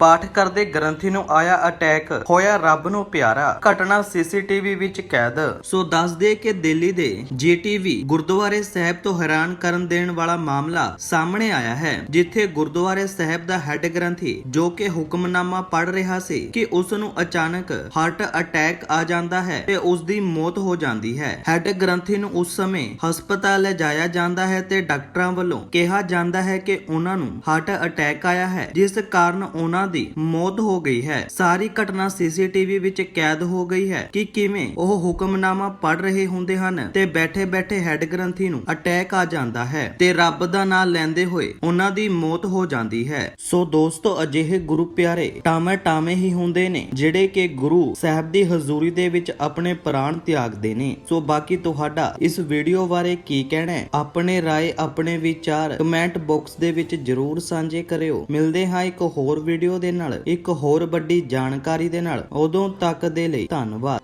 ਪਾਠ ਕਰਦੇ ਗ੍ਰੰਥੀ ਨੂੰ ਆਇਆ ਅਟੈਕ, ਹੋਇਆ ਰੱਬ ਨੂੰ ਪਿਆਰਾ। ਘਟਨਾ ਸੀਸੀਟੀਵੀ ਵਿੱਚ ਕੈਦ। ਸੋ ਦੱਸਦੇ ਕਿ ਦਿੱਲੀ ਦੇ ਜੀਟੀਵੀ ਗੁਰਦੁਆਰੇ ਸਾਹਿਬ ਤੋਂ ਹੈਰਾਨ ਕਰਨ ਦੇਣ ਵਾਲਾ ਮਾਮਲਾ ਸਾਹਮਣੇ ਆਇਆ ਹੈ, ਜਿੱਥੇ ਗੁਰਦੁਆਰੇ ਸਾਹਿਬ ਦਾ ਹੈੱਡ ਗ੍ਰੰਥੀ, ਜੋ ਕਿ ਹੁਕਮਨਾਮਾ ਪੜ੍ਹ ਰਿਹਾ ਸੀ ਕਿ ਉਸ ਨੂੰ ਅਚਾਨਕ ਹਾਰਟ ਅਟੈਕ ਆ ਜਾਂਦਾ ਹੈ ਤੇ ਉਸ ਦੀ ਮੌਤ ਹੋ ਜਾਂਦੀ ਹੈ। ਹੈੱਡ ਗ੍ਰੰਥੀ ਨੂੰ ਉਸ ਸਮੇਂ ਹਸਪਤਾਲ ਲਿਜਾਇਆ ਜਾਂਦਾ ਹੈ ਤੇ ਡਾਕਟਰਾਂ ਵੱਲੋਂ ਕਿਹਾ ਜਾਂਦਾ ਹੈ ਕਿ ਉਹਨਾਂ ਨੂੰ ਹਾਰਟ ਅਟੈਕ ਆਇਆ ਹੈ, ਜਿਸ ਕਾਰਨ ਉਹਨਾਂ ਦੀ ਮੌਤ ਹੋ ਗਈ ਹੈ। ਸਾਰੀ ਘਟਨਾ ਸੀਸੀਟੀਵੀ ਵਿੱਚ ਕੈਦ ਹੋ ਗਈ ਹੈ ਕਿ ਕਿਵੇਂ ਉਹ ਹੁਕਮਨਾਮਾ ਪੜ੍ਹ ਰਹੇ ਹੁੰਦੇ ਹਨ ਤੇ ਬੈਠੇ-ਬੈਠੇ ਹੈੱਡ ਗ੍ਰੰਥੀ ਨੂੰ ਅਟੈਕ ਆ ਜਾਂਦਾ ਹੈ ਤੇ ਰੱਬ ਦਾ ਨਾਮ ਲੈਂਦੇ ਹੋਏ ਉਹਨਾਂ ਦੀ ਮੌਤ ਹੋ ਜਾਂਦੀ ਹੈ। ਸੋ ਦੋਸਤੋ, ਅਜਿਹੇ ਗੁਰੂ ਪਿਆਰੇ ਟਾਮੇ ਟਾਮੇ ਹੀ ਹੁੰਦੇ ਨੇ, ਜਿਹੜੇ ਕਿ ਗੁਰੂ ਸਾਹਿਬ ਦੀ ਹਜ਼ੂਰੀ ਦੇ ਵਿੱਚ ਆਪਣੇ ਪ੍ਰਾਣ ਤਿਆਗਦੇ ਨੇ। ਸੋ ਬਾਕੀ ਤੁਹਾਡਾ ਇਸ ਵੀਡੀਓ ਬਾਰੇ ਕੀ ਕਹਿਣਾ ਹੈ, ਆਪਣੇ ਰਾਏ, ਆਪਣੇ ਵਿਚਾਰ ਕਮੈਂਟ ਬਾਕਸ ਦੇ ਵਿੱਚ ਜਰੂਰ ਸਾਂਝੇ ਕਰਿਓ। ਮਿਲਦੇ ਹਾਂ ਇੱਕ ਹੋਰ ਵੀਡੀਓ ਵੀਡੀਓ ਦੇ ਨਾਲ ਇੱਕ ਹੋਰ ਵੱਡੀ ਜਾਣਕਾਰੀ ਦੇ ਨਾਲ ਉਦੋਂ ਤੱਕ ਦੇ ਲਈ ਧੰਨਵਾਦ।